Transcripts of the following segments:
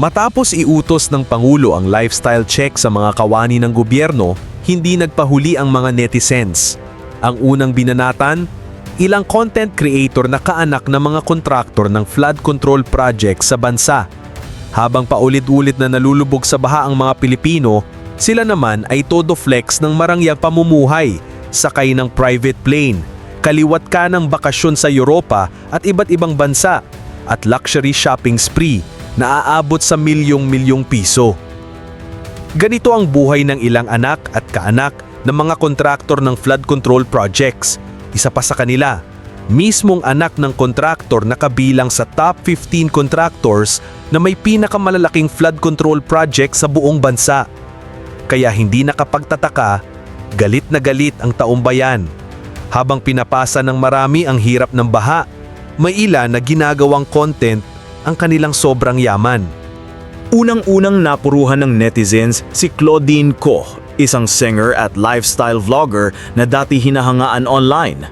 Matapos iutos ng Pangulo ang lifestyle check sa mga kawani ng gobyerno, hindi nagpahuli ang mga netizens. Ang unang binanatan, ilang content creator na kaanak ng mga kontraktor ng flood control project sa bansa. Habang paulit-ulit na nalulubog sa baha ang mga Pilipino, sila naman ay todo flex ng marangyang pamumuhay, sakay ng private plane, kaliwat ka ng bakasyon sa Europa at iba't ibang bansa, at luxury shopping spree na aabot sa milyong-milyong piso. Ganito ang buhay ng ilang anak at kaanak ng mga kontraktor ng flood control projects. Isa pa sa kanila, mismong anak ng kontraktor na kabilang sa top 15 contractors na may pinakamalalaking flood control project sa buong bansa. Kaya hindi nakapagtataka, galit na galit ang taumbayan. Habang pinapasa ng marami ang hirap ng baha, may ilan na ginagawang content ang kanilang sobrang yaman. Unang-unang napuruhan ng netizens si Claudine Ko, isang singer at lifestyle vlogger na dati hinahangaan online.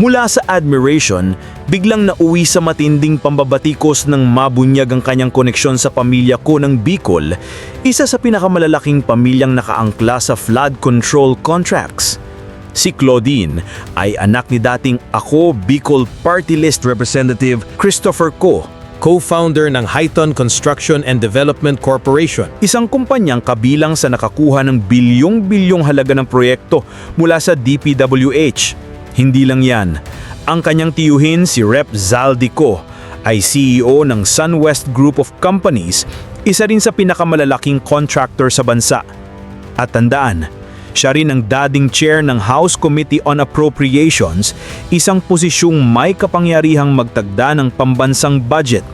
Mula sa admiration, biglang nauwi sa matinding pambabatikos ng mabunyag ang kanyang koneksyon sa pamilya ko ng Bicol, isa sa pinakamalalaking pamilyang nakaangkla sa flood control contracts. Si Claudine ay anak ni dating Ako Bicol Party List Representative Christopher Ko, co-founder ng Highton Construction and Development Corporation. Isang kumpanyang kabilang sa nakakuha ng bilyong-bilyong halaga ng proyekto mula sa DPWH. Hindi lang yan. Ang kanyang tiyuhin si Rep. Zaldico ay CEO ng SunWest Group of Companies, isa rin sa pinakamalalaking contractor sa bansa. At tandaan, siya rin ang dating chair ng House Committee on Appropriations, isang posisyong may kapangyarihang magtagda ng pambansang budget.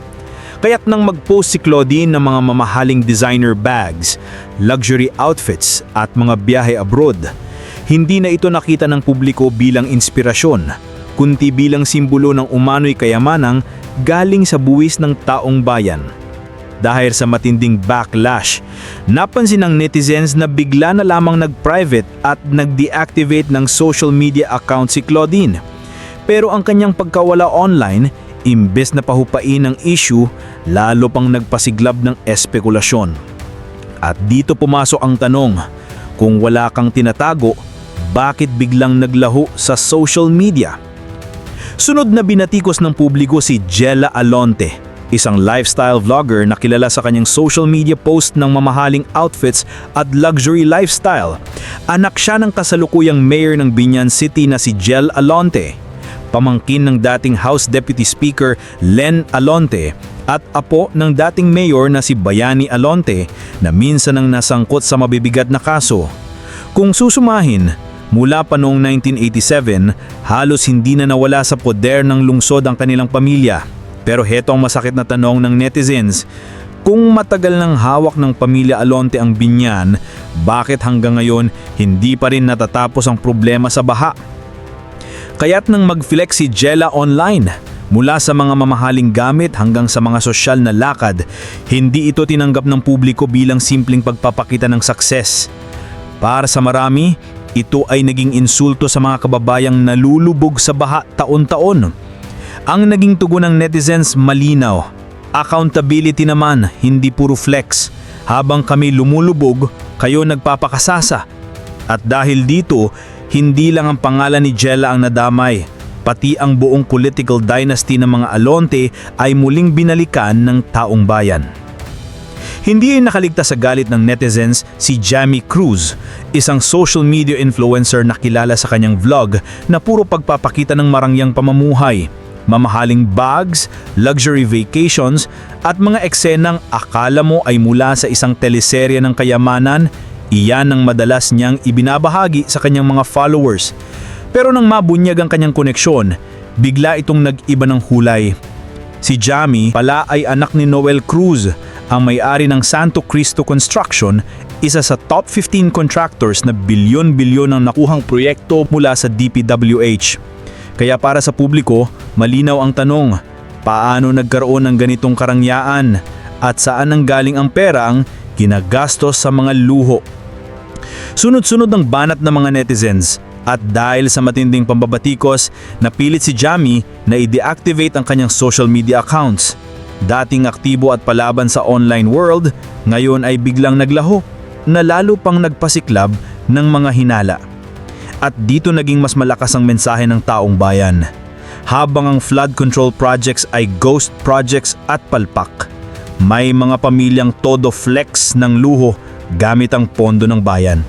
Kaya't nang mag-post si Claudine ng mga mamahaling designer bags, luxury outfits at mga biyahe abroad, hindi na ito nakita ng publiko bilang inspirasyon, kundi bilang simbolo ng umano'y kayamanang galing sa buwis ng taong bayan. Dahil sa matinding backlash, napansin ng netizens na bigla na lamang nag-private at nag-deactivate ng social media account si Claudine. Pero ang kanyang pagkawala online, imbes na pahupain ang issue, lalo pang nagpasiglab ng espekulasyon. At dito pumasok ang tanong, kung wala kang tinatago, bakit biglang naglaho sa social media? Sunod na binatikos ng publiko si Jella Alonte, isang lifestyle vlogger na kilala sa kanyang social media post ng mamahaling outfits at luxury lifestyle. Anak siya ng kasalukuyang mayor ng Binyan City na si Jel Alonte, pamangkin ng dating House Deputy Speaker Len Alonte at apo ng dating mayor na si Bayani Alonte na minsan ang nasangkot sa mabibigat na kaso. Kung susumahin, mula pa noong 1987, halos hindi na nawala sa poder ng lungsod ang kanilang pamilya. Pero heto ang masakit na tanong ng netizens, kung matagal nang hawak ng pamilya Alonte ang binyan, bakit hanggang ngayon hindi pa rin natatapos ang problema sa baha? Kaya't nang mag-flex si Jella online, mula sa mga mamahaling gamit hanggang sa mga sosyal na lakad, hindi ito tinanggap ng publiko bilang simpleng pagpapakita ng success. Para sa marami, ito ay naging insulto sa mga kababayang nalulubog sa baha taon-taon. Ang naging tugon ng netizens malinaw. Accountability naman, hindi puro flex. Habang kami lumulubog, kayo nagpapakasasa. At dahil dito, hindi lang ang pangalan ni Jella ang nadamay. Pati ang buong political dynasty ng mga Alonte ay muling binalikan ng taong bayan. Hindi ay nakaligtas sa galit ng netizens si Jamie Cruz, isang social media influencer na kilala sa kanyang vlog na puro pagpapakita ng marangyang pamamuhay, mamahaling bags, luxury vacations at mga eksenang akala mo ay mula sa isang teleserye ng kayamanan, iyan ang madalas niyang ibinabahagi sa kanyang mga followers. Pero nang mabunyag ang kanyang koneksyon, bigla itong nag-iba ng hulay. Si Jamie pala ay anak ni Noel Cruz, ang may-ari ng Santo Cristo Construction, isa sa top 15 contractors na bilyon-bilyon ang nakuhang proyekto mula sa DPWH. Kaya para sa publiko, malinaw ang tanong, paano nagkaroon ng ganitong karangyaan at saan ang galing ang perang ginagastos sa mga luho? Sunod-sunod ang banat ng mga netizens at dahil sa matinding pambabatikos, napilit si Jamie na i-deactivate ang kanyang social media accounts. Dating aktibo at palaban sa online world, ngayon ay biglang naglaho na lalo pang nagpasiklab ng mga hinala. At dito naging mas malakas ang mensahe ng taong bayan. Habang ang flood control projects ay ghost projects at palpak, may mga pamilyang todo flex ng luho gamit ang pondo ng bayan.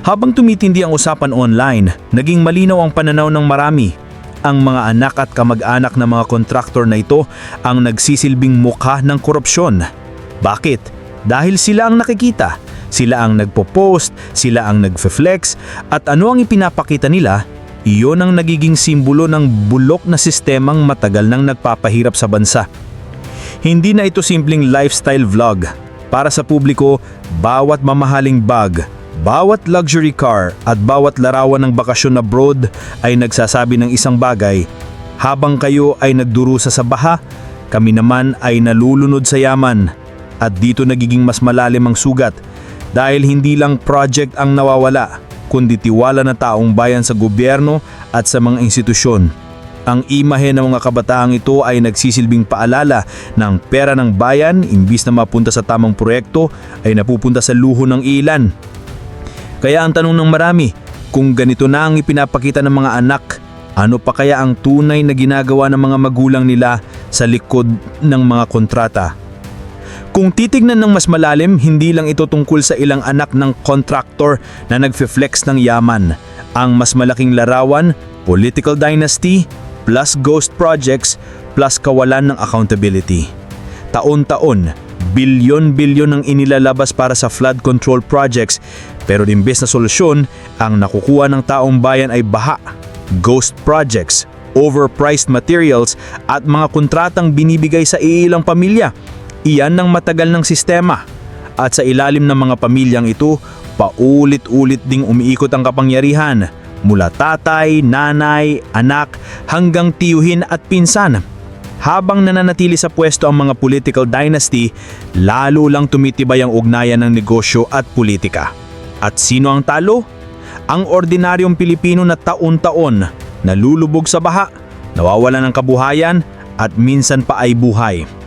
Habang tumitindi ang usapan online, naging malinaw ang pananaw ng marami. Ang mga anak at kamag-anak ng mga kontraktor na ito ang nagsisilbing mukha ng korupsyon. Bakit? Dahil sila ang nakikita, sila ang nagpo-post, sila ang nagfe-flex, at ano ang ipinapakita nila, iyon ang nagiging simbolo ng bulok na sistemang matagal nang nagpapahirap sa bansa. Hindi na ito simpleng lifestyle vlog. Para sa publiko, bawat mamahaling bag, bawat luxury car at bawat larawan ng bakasyon abroad ay nagsasabi ng isang bagay. Habang kayo ay nagdurusa sa baha, kami naman ay nalulunod sa yaman. At dito nagiging mas malalim ang sugat dahil hindi lang project ang nawawala, kundi tiwala na taong bayan sa gobyerno at sa mga institusyon. Ang imahe ng mga kabataang ito ay nagsisilbing paalala ng pera ng bayan imbis na mapunta sa tamang proyekto ay napupunta sa luho ng ilan. Kaya ang tanong ng marami, kung ganito na ang ipinapakita ng mga anak, ano pa kaya ang tunay na ginagawa ng mga magulang nila sa likod ng mga kontrata? Kung titignan ng mas malalim, hindi lang ito tungkol sa ilang anak ng contractor na nagfe-flex ng yaman. Ang mas malaking larawan, political dynasty, plus ghost projects, plus kawalan ng accountability. Taon-taon, bilyon-bilyon ang inilalabas para sa flood control projects pero imbes na solusyon, ang nakukuha ng taong bayan ay baha, ghost projects, overpriced materials at mga kontratang binibigay sa iilang pamilya. Iyan ng matagal ng sistema. At sa ilalim ng mga pamilyang ito, paulit-ulit ding umiikot ang kapangyarihan mula tatay, nanay, anak hanggang tiyuhin at pinsan. Habang nananatili sa pwesto ang mga political dynasty, lalo lang tumitibay ang ugnayan ng negosyo at politika. At sino ang talo? Ang ordinaryong Pilipino na taon-taon nalulubog sa baha, nawawalan ng kabuhayan at minsan pa ay buhay.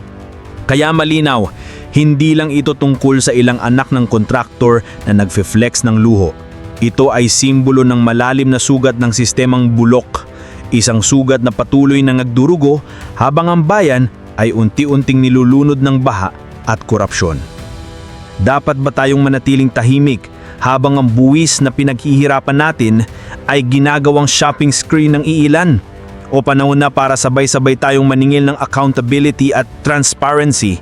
Kaya malinaw, hindi lang ito tungkol sa ilang anak ng kontraktor na nagfe-flex ng luho. Ito ay simbolo ng malalim na sugat ng sistemang bulok. Isang sugat na patuloy na nagdurugo habang ang bayan ay unti-unting nilulunod ng baha at korupsyon. Dapat ba tayong manatiling tahimik habang ang buwis na pinaghihirapan natin ay ginagawang shopping screen ng iilan? O panahon na para sabay-sabay tayong maningil ng accountability at transparency?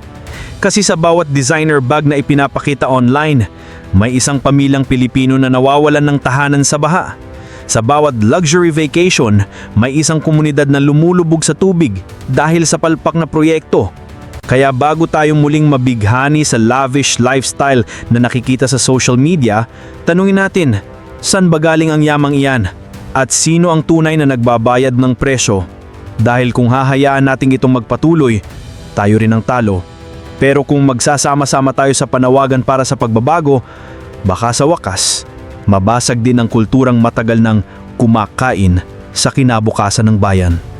Kasi sa bawat designer bag na ipinapakita online, may isang pamilyang Pilipino na nawawalan ng tahanan sa baha. Sa bawat luxury vacation, may isang komunidad na lumulubog sa tubig dahil sa palpak na proyekto. Kaya bago tayo muling mabighani sa lavish lifestyle na nakikita sa social media, tanungin natin, saan ba galing ang yamang iyan? At sino ang tunay na nagbabayad ng presyo? Dahil kung hahayaan natin itong magpatuloy, tayo rin ang talo. Pero kung magsasama-sama tayo sa panawagan para sa pagbabago, baka sa wakas, mabasag din ang kulturang matagal ng kumakain sa kinabukasan ng bayan.